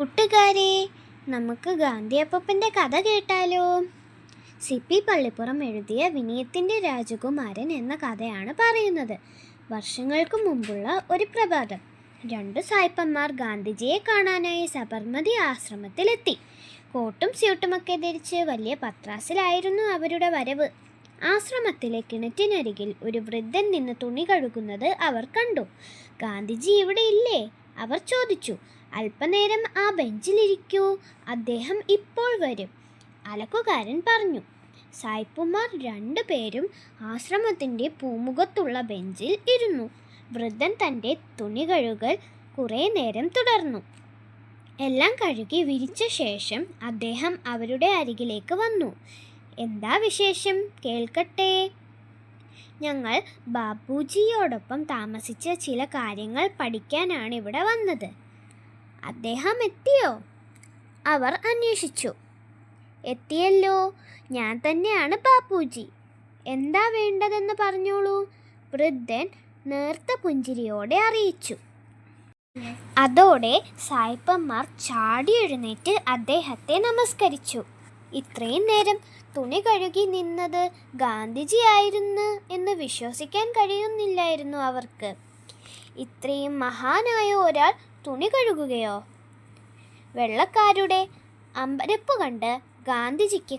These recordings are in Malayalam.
കൂട്ടുകാരെ നമുക്ക് ഗാന്ധിയപ്പന്റെ കഥ കേട്ടാലോ? സി പി പള്ളിപ്പുറം എഴുതിയ വിനയത്തിന്റെ രാജകുമാരൻ എന്ന കഥയാണ് പറയുന്നത്. വർഷങ്ങൾക്ക് മുമ്പുള്ള ഒരു പ്രഭാതം. രണ്ട് സായിപ്പന്മാർ ഗാന്ധിജിയെ കാണാനായി സബർമതി ആശ്രമത്തിലെത്തി. കോട്ടും സ്യൂട്ടുമൊക്കെ ധരിച്ച് വലിയ പത്രാസിലായിരുന്നു അവരുടെ വരവ്. ആശ്രമത്തിലെ കിണറ്റിനരികിൽ ഒരു വൃദ്ധൻ നിന്ന് തുണി കഴുകുന്നത് അവർ കണ്ടു. ഗാന്ധിജി ഇവിടെ ഇല്ലേ? അവർ ചോദിച്ചു. അല്പനേരം ആ ബെഞ്ചിലിരിക്കൂ അദ്ദേഹം ഇപ്പോൾ വരും അലക്കുകാരൻ പറഞ്ഞു. സായിപ്പുമാർ രണ്ടുപേരും ആശ്രമത്തിന്റെ പൂമുഖത്തുള്ള ബെഞ്ചിൽ ഇരുന്നു. വൃദ്ധൻ തന്റെ തുണി കഴുകൽ കുറേ നേരം തുടർന്നു. എല്ലാം കഴുകി വിരിച്ച ശേഷം അദ്ദേഹം അവരുടെ അരികിലേക്ക് വന്നു. എന്താ വിശേഷം? കേൾക്കട്ടെ. ഞങ്ങൾ ബാബുജിയോടൊപ്പം താമസിച്ച ചില കാര്യങ്ങൾ പഠിക്കാനാണ് ഇവിടെ വന്നത്. അദ്ദേഹം എത്തിയോ അവർ അന്വേഷിച്ചു. എത്തിയല്ലോ ഞാൻ തന്നെയാണ് ബാപ്പൂജി. എന്താ വേണ്ടതെന്ന് പറഞ്ഞോളൂ? വൃദ്ധൻ നേർത്ത പുഞ്ചിരിയോടെ അറിയിച്ചു. അതോടെ സായിപ്പന്മാർ ചാടി എഴുന്നേറ്റ് അദ്ദേഹത്തെ നമസ്കരിച്ചു. ഇത്രയും നേരം തുണി കഴുകി നിന്നത് ഗാന്ധിജി ആയിരുന്നു എന്ന് വിശ്വസിക്കാൻ കഴിയുന്നില്ലായിരുന്നു അവർക്ക്. ഇത്രയും മഹാനായ ഒരാൾ തുണി കഴുകുകയോ? വെള്ളക്കാരുടെ അമ്പരപ്പ് കണ്ട് ഗാന്ധിജിക്ക്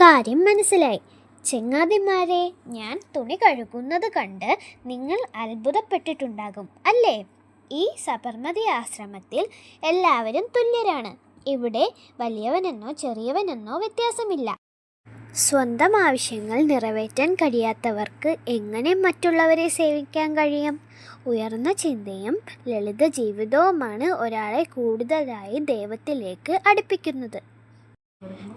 കാര്യം മനസ്സിലായി. ചെങ്ങാതിമാരെ ഞാൻ തുണി കഴുകുന്നത് കണ്ട് നിങ്ങൾ അത്ഭുതപ്പെട്ടിട്ടുണ്ടാകും അല്ലേ? ഈ സബർമതി ആശ്രമത്തിൽ എല്ലാവരും തുല്യരാണ്. ഇവിടെ വലിയവനെന്നോ ചെറിയവനെന്നോ വ്യത്യാസമില്ല. സ്വന്തം ആവശ്യങ്ങൾ നിറവേറ്റാൻ കഴിയാത്തവർക്ക് എങ്ങനെ മറ്റുള്ളവരെ സേവിക്കാൻ കഴിയും? ഉയർന്ന ചിന്തയും ലളിത ജീവിതവുമാണ് ഒരാളെ കൂടുതലായി ദൈവത്തിലേക്ക് അടുപ്പിക്കുന്നത്.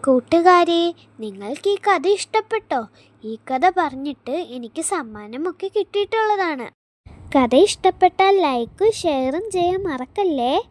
കൂട്ടുകാരെ നിങ്ങൾക്ക് ഈ കഥ ഇഷ്ടപ്പെട്ടോ? ഈ കഥ പറഞ്ഞിട്ട് എനിക്ക് സമ്മാനമൊക്കെ കിട്ടിയിട്ടുള്ളതാണ്. കഥ ഇഷ്ടപ്പെട്ടാൽ ലൈക്കും ഷെയറും ചെയ്യാൻ മറക്കല്ലേ?